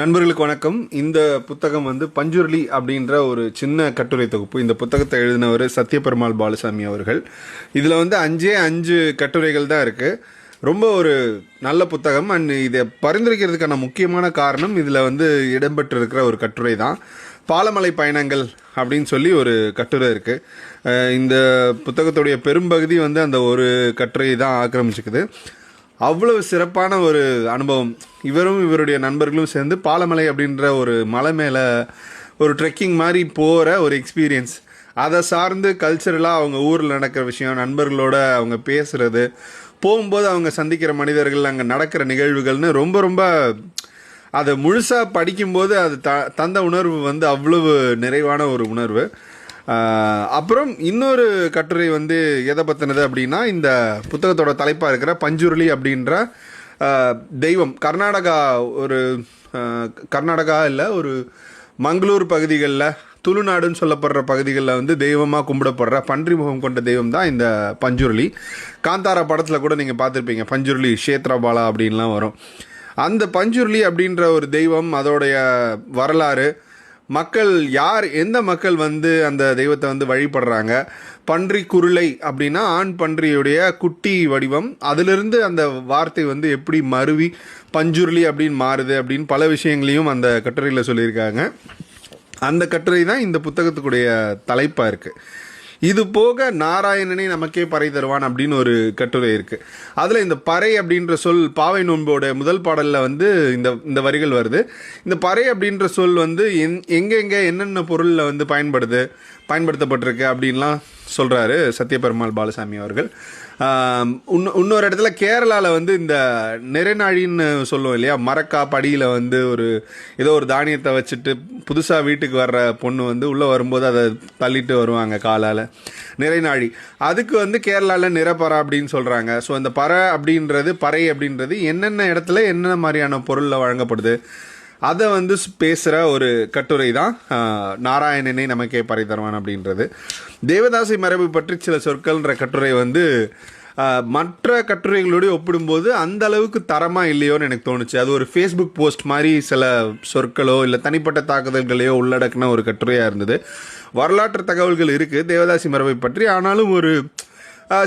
நண்பர்களுக்கு வணக்கம். இந்த புத்தகம் வந்து பஞ்சுருளி அப்படின்ற ஒரு சின்ன கட்டுரை தொகுப்பு. இந்த புத்தகத்தை எழுதினவர் சத்யபெருமாள் பாலசாமி அவர்கள். இதில் வந்து அஞ்சே அஞ்சு கட்டுரைகள் தான் இருக்குது ரொம்ப ஒரு நல்ல புத்தகம். அண்ட் இதை பரிந்துரைக்கிறதுக்கான முக்கியமான காரணம் இதில் வந்து இடம்பெற்றிருக்கிற ஒரு கட்டுரை தான். பாலமலை பயணங்கள் அப்படின்னு சொல்லி ஒரு கட்டுரை இருக்குது இந்த புத்தகத்துடைய பெரும்பகுதி வந்து அந்த ஒரு கட்டுரை தான் ஆக்கிரமிச்சுக்குது. அவ்வளவு சிறப்பான ஒரு அனுபவம். இவரும் இவருடைய நண்பர்களும் சேர்ந்து பாலமலை அப்படின்ற ஒரு மலை மேலே ஒரு ட்ரெக்கிங் மாதிரி போகிற ஒரு எக்ஸ்பீரியன்ஸ் அதை சார்ந்து கல்ச்சரலாக அவங்க ஊரில் நடக்கிற விஷயம் நண்பர்களோட அவங்க பேசுகிறது போகும்போது அவங்க சந்திக்கிற மனிதர்கள் அங்கே நடக்கிற நிகழ்வுகள்னு ரொம்ப ரொம்ப அதை முழுசாக படிக்கும்போது அது த தந்த உணர்வு வந்து அவ்வளவு நிறைவான ஒரு உணர்வு. அப்புறம் இன்னொரு கட்டுரை வந்து எதை பற்றினது அப்படின்னா இந்த புத்தகத்தோட தலைப்பாக இருக்கிற பஞ்சுருளி அப்படின்ற தெய்வம். கர்நாடகா ஒரு கர்நாடகா இல்லை ஒரு மங்களூர் பகுதிகளில் துளுநாடுன்னு சொல்லப்படுற பகுதிகளில் வந்து தெய்வமாக கும்பிடப்படுற பன்றி முகம் கொண்ட தெய்வம் தான் இந்த பஞ்சுருளி. காந்தாரா படத்தில் கூட நீங்கள் பார்த்துருப்பீங்க பஞ்சுருளி க்ஷேத்ரபாலா அப்படின்லாம் வரும். அந்த பஞ்சுருளி அப்படின்ற ஒரு தெய்வம் அதோடைய வரலாறு மக்கள் யார் எந்த மக்கள் வந்து அந்த தெய்வத்தை வந்து வழிபடுறாங்க? பன்றி குருளை அப்படின்னா ஆண் பன்றியுடைய குட்டி வடிவம். அதிலிருந்து அந்த வார்த்தை வந்து எப்படி மருவி பஞ்சுருளி அப்படின்னு மாறுது அப்படின்னு பல விஷயங்களையும் அந்த கட்டுரையில் சொல்லியிருக்காங்க. அந்த கட்டுரை தான் இந்த புத்தகத்துக்குடைய தலைப்பாக இருக்குது இது போக நாராயணனே நமக்கே பறை தருவான் அப்படின்னு ஒரு கட்டுரை இருக்குது அதில் இந்த பறை அப்படின்ற சொல் பாவை நோன்போட முதல் பாடலில் வந்து இந்த இந்த வரிகள் வருது. இந்த பறை அப்படின்ற சொல் வந்து எங் எங்கெங்கே என்னென்ன பொருளில் வந்து பயன்படுது பயன்படுத்தப்பட்டிருக்கு அப்படின்லாம் சொல்கிறாரு சத்யபெருமாள் பாலசாமி அவர்கள். இன்னொ- இன்னொரு இடத்துல கேரளாவில் வந்து இந்த நிறைநாழின்னு சொல்லுவோம் இல்லையா? மரக்கா படியில் வந்து ஒரு ஏதோ ஒரு தானியத்தை வச்சுட்டு புதுசாக வீட்டுக்கு வர்ற பொண்ணு வந்து உள்ளே வரும்போது அதை தள்ளிட்டு வருவாங்க காலால். நிறைநாழி அதுக்கு வந்து கேரளாவில் நிறப்பறை அப்படின்னு சொல்கிறாங்க ஸோ அந்த பறை அப்படின்றது பறை அப்படின்றது என்னென்ன இடத்துல என்னென்ன மாதிரியான பொருளில் வழங்கப்படுது? அதை வந்து ஸ்- பேசுகிற ஒரு கட்டுரை தான் நாராயணனை நமக்கே பறை தருவான் அப்படின்றது. தேவதாசி மரபு பற்றி சில சொற்கள்ன்ற கட்டுரை வந்து மற்ற கட்டுரைகளோடு ஒப்பிடும்போது அந்த அளவுக்கு தரமாக இல்லையோன்னு எனக்கு தோணுச்சு. அது ஒரு ஃபேஸ்புக் போஸ்ட் மாதிரி சில சொற்களோ இல்லை தனிப்பட்ட தாக்குதல்களையோ உள்ளடக்கின ஒரு கட்டுரையாக இருந்தது. வரலாற்று தகவல்கள் இருக்குது தேவதாசி மரபை பற்றி. ஆனாலும் ஒரு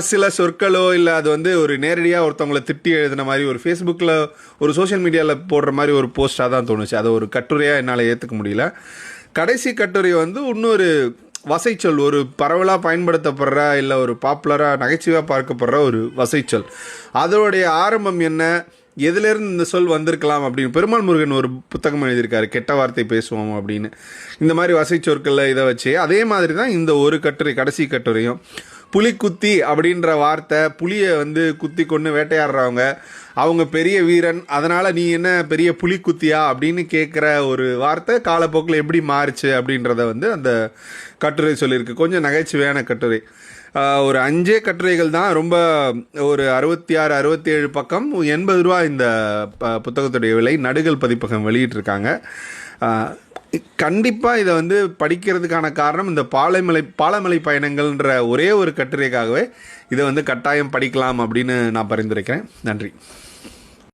சில சொற்களோ இல்லை அது வந்து ஒரு நேரடியாக ஒருத்தவங்கள திட்டி எழுதின மாதிரி ஒரு ஃபேஸ்புக்கில் ஒரு சோஷியல் மீடியாவில் போடுற மாதிரி ஒரு போஸ்ட்டாக தான் தோணுச்சு. அதை ஒரு கட்டுரையாக என்னால் ஏற்றுக்க முடியல. கடைசி கட்டுரை வந்து இன்னொரு வசைச்சொல் ஒரு பரவலாக பயன்படுத்தப்படுற இல்லை ஒரு பாப்புலராக நகைச்சுவையாக பார்க்கப்படுற ஒரு வசைச்சொல். அதோடைய ஆரம்பம் என்ன? எதுலேருந்து இந்த சொல் வந்திருக்கலாம் அப்படின்னு பெருமாள் முருகன் ஒரு புத்தகம் எழுதியிருக்காரு. கெட்ட வார்த்தை பேசுவோம் அப்படின்னு. இந்த மாதிரி வசை சொற்களில் இதை வச்சு அதே மாதிரி தான் இந்த ஒரு கட்டுரை கடைசி கட்டுரையும். புலிக்குத்தி அப்படின்ற வார்த்தை புலியை வந்து குத்தி கொண்டு வேட்டையாடுறவங்க அவங்க பெரிய வீரன் அதனால் நீ என்ன பெரிய புலிக்குத்தியா அப்படின்னு கேட்குற ஒரு வார்த்தை காலப்போக்கில் எப்படி மாறுச்சு அப்படின்றத வந்து அந்த கட்டுரை சொல்லியிருக்கு. கொஞ்சம் நகைச்சுவையான கட்டுரை. ஒரு அஞ்சே கட்டுரைகள் தான். ரொம்ப ஒரு அறுபத்தி ஆறு அறுபத்தி ஏழு பக்கம் எண்பது ரூபா இந்த ப- புத்தகத்துடைய விலை நடுகள் பதிப்பகம் வெளியிட்டிருக்காங்க. கண்டிப்பாக இதை வந்து படிக்கிறதுக்கான காரணம் இந்த பாலைமலை பாலமலை பயணங்கள்ன்ற ஒரே ஒரு கட்டுரைக்காகவே இதை வந்து கட்டாயம் படிக்கலாம் அப்படின்னு நான் பரிந்துரைக்கிறேன். நன்றி.